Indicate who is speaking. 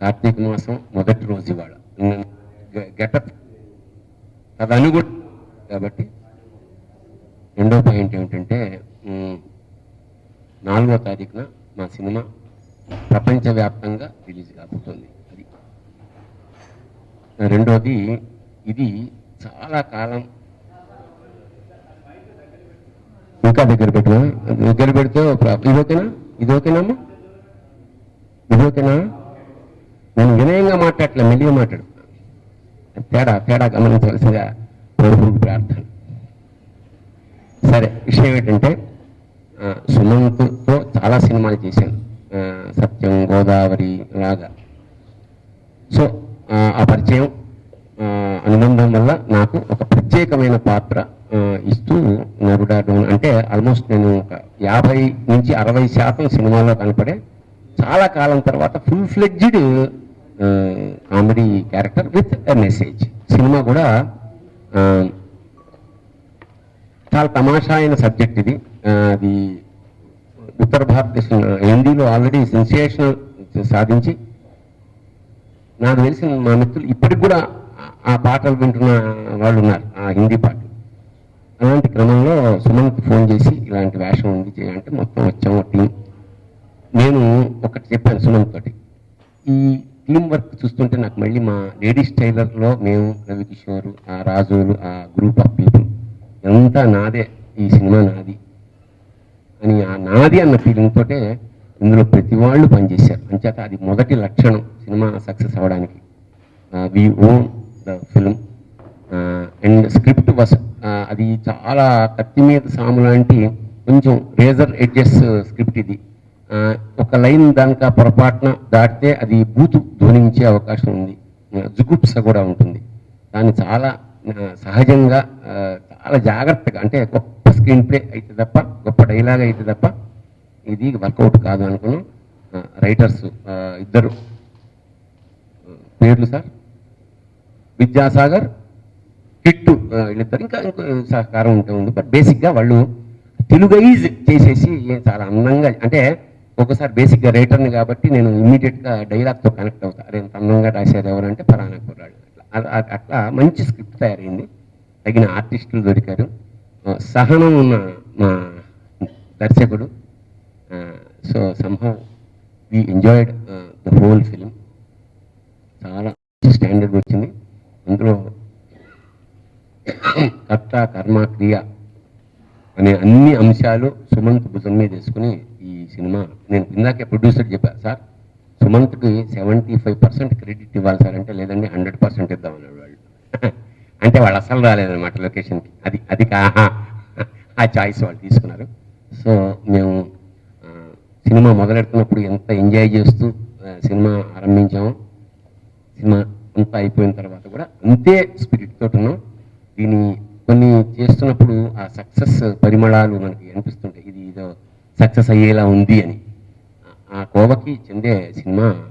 Speaker 1: కార్తీక మాసం మొదటి రోజు ఇవాళ. గెటప్ అది కూడా కాబట్టి రెండో పాయింట్ ఏమిటంటే నాలుగో తారీఖున మా సినిమా ప్రపంచవ్యాప్తంగా రిలీజ్ కాబోతుంది. అది. రెండోది ఇది చాలా కాలం ఇంకా దగ్గర పెట్టినా దగ్గర పెడితే ఇది ఓకేనా? ఇది ఓకేనమ్మా ఇది ఓకేనా? నేను వినయంగా మాట్లాడలే మెల్లిగా మాట్లాడు. తేడా తేడా గమనించవలసిందిగా ప్రభువుకు ప్రార్థన. సరే విషయం ఏంటంటే సుమంత్తో చాలా సినిమాలు చేశాను. సత్యం గోదావరి లాగా సో ఆ, పరిచయం అనుబంధం వల్ల నాకు ఒక ప్రత్యేకమైన పాత్ర ఇస్తూ నరుడా డోన్ అంటే ఆల్మోస్ట్ నేను ఒక యాభై నుంచి అరవై శాతం సినిమాలో కనపడే చాలా కాలం తర్వాత full fledged comedy character with message. Cinema కూడా చాలా తమాషా అయిన సబ్జెక్ట్ ఇది. అది ఉత్తర భారతదేశం హిందీలో ఆల్రెడీ సెన్సేషనల్ సాధించి నాకు తెలిసిన మా మిత్రులు ఇప్పటికి కూడా ఆ- ఆ పాటలు వింటున్న వాళ్ళు ఉన్నారు ఆ హిందీ పాటలు. అలాంటి క్రమంలో సుమన్కి ఫోన్ చేసి ఇలాంటి వేషం ఉంది చేయాలంటే మొత్తం వచ్చాము టీం. నేను ఒకటి చెప్పాను సుమన్ తోటి ఈ టీం వర్క్ చూస్తుంటే నాకు మళ్ళీ మా లేడీస్ టైలర్లో మేము రవికిషోర్ ఆ రాజులు ఆ గ్రూప్ ఆఫ్ పీపుల్ అంతా నాదే ఈ సినిమా నాది. అని ఆ నాది అన్న ఫీలింగ్ తోటే ఇందులో ప్రతి వాళ్ళు పనిచేశారు. అంచేత అది మొదటి లక్షణం సినిమా సక్సెస్ అవ్వడానికి. We own the film and script was అది చాలా కత్తి మీద సాము లాంటి కొంచెం రేజర్ ఎడ్జెస్ స్క్రిప్ట్ ఇది. ఒక లైన్ దాకా పొరపాటున దాటితే అది బూతు ధ్వనించే అవకాశం ఉంది. జుగుప్స కూడా ఉంటుంది. దాన్ని చాలా సహజంగా చాలా జాగ్రత్తగా అంటే గొప్ప స్క్రీన్ ప్లే అయితే తప్ప గొప్ప డైలాగ్ అయితే తప్ప ఇది వర్కౌట్ కాదు అనుకున్నాం. రైటర్స్ ఇద్దరు. పేర్లు సార్? విద్యాసాగర్ కిట్టు వీళ్ళిద్దరు. ఇంకా ఇంకో సహకారం ఉంటుంది బట్ బేసిక్గా వాళ్ళు తెలుగైజ్ చేసేసి చాలా అందంగా అంటే ఒకసారి బేసిక్గా రైటర్ని కాబట్టి నేను ఇమీడియట్గా డైలాగ్తో కనెక్ట్ అవుతా. అరే అందంగా రాశారు ఎవరంటే పలానా కుర్రాడు. అట్లా. అట్లా మంచి స్క్రిప్ట్ తయారైంది. తగిన ఆర్టిస్టులు దొరికారు. సహనం ఉన్న మా దర్శకుడు. So somehow we enjoyed the whole film చాలా స్టాండర్డ్ వచ్చింది. అందులో కర్త కర్మ క్రియ అనే అన్ని అంశాలు సుమంత్ భుజం మీద వేసుకుని సినిమా. నేను ఇందాకే ప్రొడ్యూసర్ చెప్పాను సార్ సుమంత్కి సెవెంటీ ఫైవ్ పర్సెంట్ క్రెడిట్ ఇవ్వాలి సార్ అంటే లేదండి హండ్రెడ్ పర్సెంట్ ఇద్దామన్నాడు వాళ్ళు అంటే వాళ్ళు అసలు రాలేదన్నమాట లొకేషన్కి. అది అది ఆ చాయిస్ వాళ్ళు తీసుకున్నారు. సో మేము సినిమా మొదలెడుతున్నప్పుడు ఎంత ఎంజాయ్ చేస్తూ సినిమా ఆరంభించాము సినిమా అంతా అయిపోయిన తర్వాత కూడా అంతే స్పిరిట్ తోటి ఉన్నాం. దీన్ని కొన్ని చేస్తున్నప్పుడు ఆ సక్సెస్ పరిమళాలు మనకి అనిపిస్తుంటాయి. ఇది ఇదో సక్సెస్ అయ్యేలా ఉంది అని. ఆ- కోవకి చెందే సినిమా